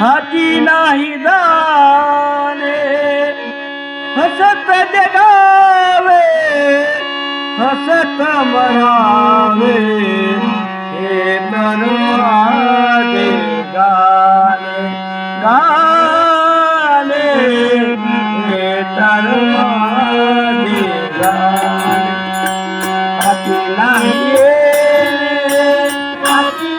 હાથી નાહી દાને હસત જગાવે હસત મરાવે. હે નરવાદે ગાને ગાને હે તરવાદે ગાને હાથી નાહી હાથી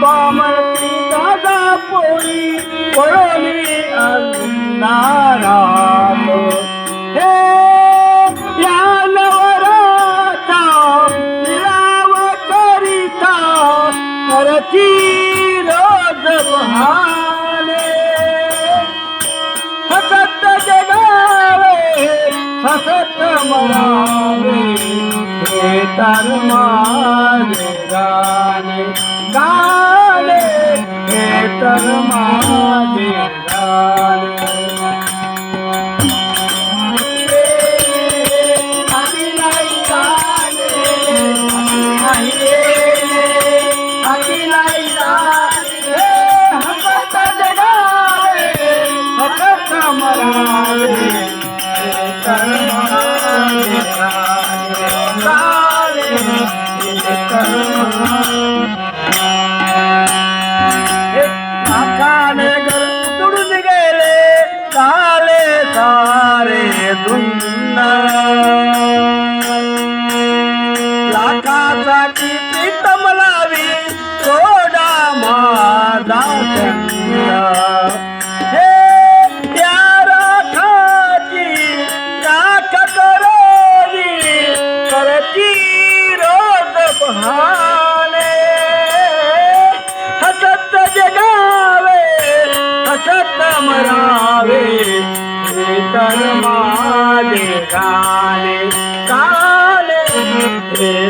બામણથી દાદા પોરી પડોલી અંધારામ હે યાનવરાતા નિરાવ કરીતા કરતી રોજ બહાને સતત જગાવે तर माझे Thank you. కాకి పిట్టమలావి తోడ हे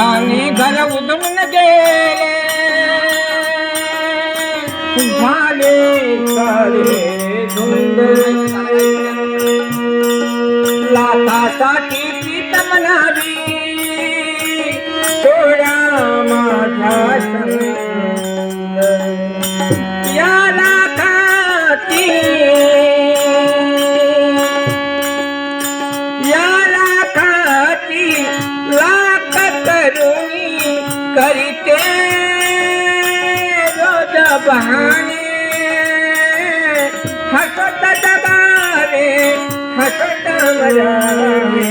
आणि घर उधळून गेले. झाले करे धुंद लाथासाठी पीत म्हणावी ಬಹಾನೆ ಹಸತದ ಬಾರೆ ಹಸತ ಬರಾವೆ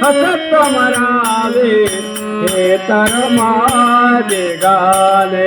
હસત મનાવે ખેતર મારે ગાલે